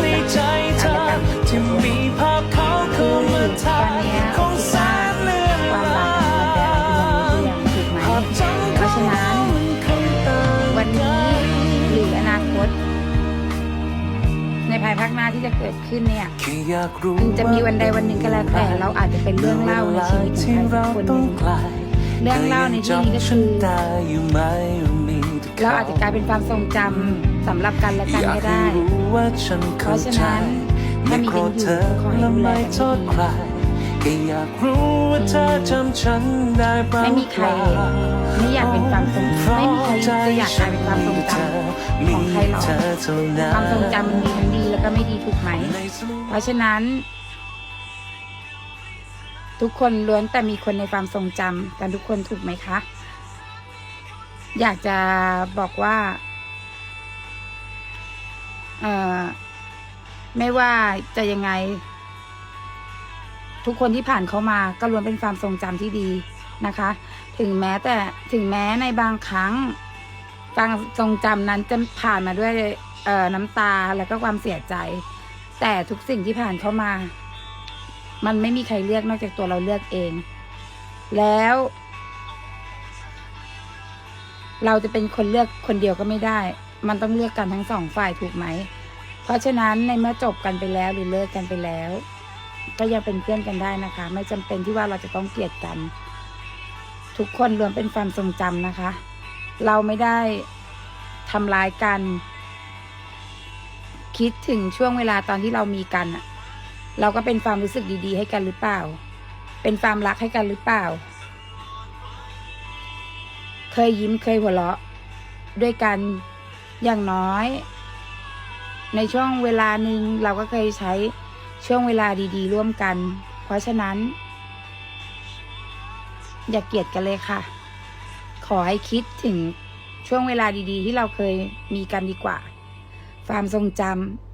ในใจเธอที่มีภาพเขาเข้ามาทายของแสนเลือนลางภาพจำเขาคำตาวันนี้หรืออนาคต ในภายภาคหน้าที่จะเกิดขึ้นเนี่ยมันจะมีวันใดวันหนึ่งก็แล้วแต่เราอาจจะเป็นเรื่องเล่าในชีวิตของใครกคนหนึ่งเรื่องเล่าในที่นี้ก็คือตม่ เราอาจจะกลายเป็นความทรงจำสำหรับกันและกันก็ได้ว่าฉันเพเข้าราะฉะใจนั้นถ้ามีไม่โกรกันอยู่ธเธอก็ขอให้และดูแลไม่กันโทษใครแค่อยากรู้ว่าเธอจำฉันได้บ้างไม่มีใครไม่อยากเป็นความทรงไม่มีใครจะอยากกลายเป็นความทรงจำของใครหรอกความทรงจำมันมีทั้งดีแล้วก็ไม่ดีถูกไหม เพราะฉะนั้น ทุกคนล้วนแต่มีคนในความทรงจำกันทุกคนถูกไหมคะ อยากจะบอกว่าเอ่อไม่ว่าจะยังไง ทุกคนที่ผ่านเข้ามาก็ล้วนเป็นความทรงจำที่ดีนะคะ ถึงแม้แต่ถึงแม้ในบางครั้งความทรงจำนั้นจะผ่านมาด้วยเอ่อน้ำตาแล้วก็ความเสียใจ แต่ทุกสิ่งที่ผ่านเข้ามา มันไม่มีใครเลือกนอกจากตัวเราเลือกเอง แล้ว เราจะเป็นคนเลือกคนเดียวก็ไม่ได้ มันต้องเลือกกันทั้งสองฝ่ายถูกไหม เพราะฉะนั้นในเมื่อจบกันไปแล้วหรือเลิกกันไปแล้ว ก็ยังเป็นเพื่อนกันได้นะคะ ไม่จำเป็นที่ว่าเราจะต้องเกลียดกัน ทุกคนรวมเป็นความทรงจำนะคะ เราไม่ได้ทำร้ายกัน คิดถึงช่วงเวลาตอนที่เรามีกันอะเราก็เป็นความรู้สึกดีๆ ให้กันหรือเปล่า เป็นความรักให้กันหรือเปล่า เคยยิ้มเคยหัวเราะ ด้วยกันอย่างน้อย ในช่วงเวลาหนึ่งเราก็เคยใช้ช่วงเวลาดีๆ ร่วมกัน เพราะฉะนั้น อย่าเกลียดกันเลยค่ะ ขอให้คิดถึงช่วงเวลาดีๆ ที่เราเคยมีกันดีกว่า ความทรงจำ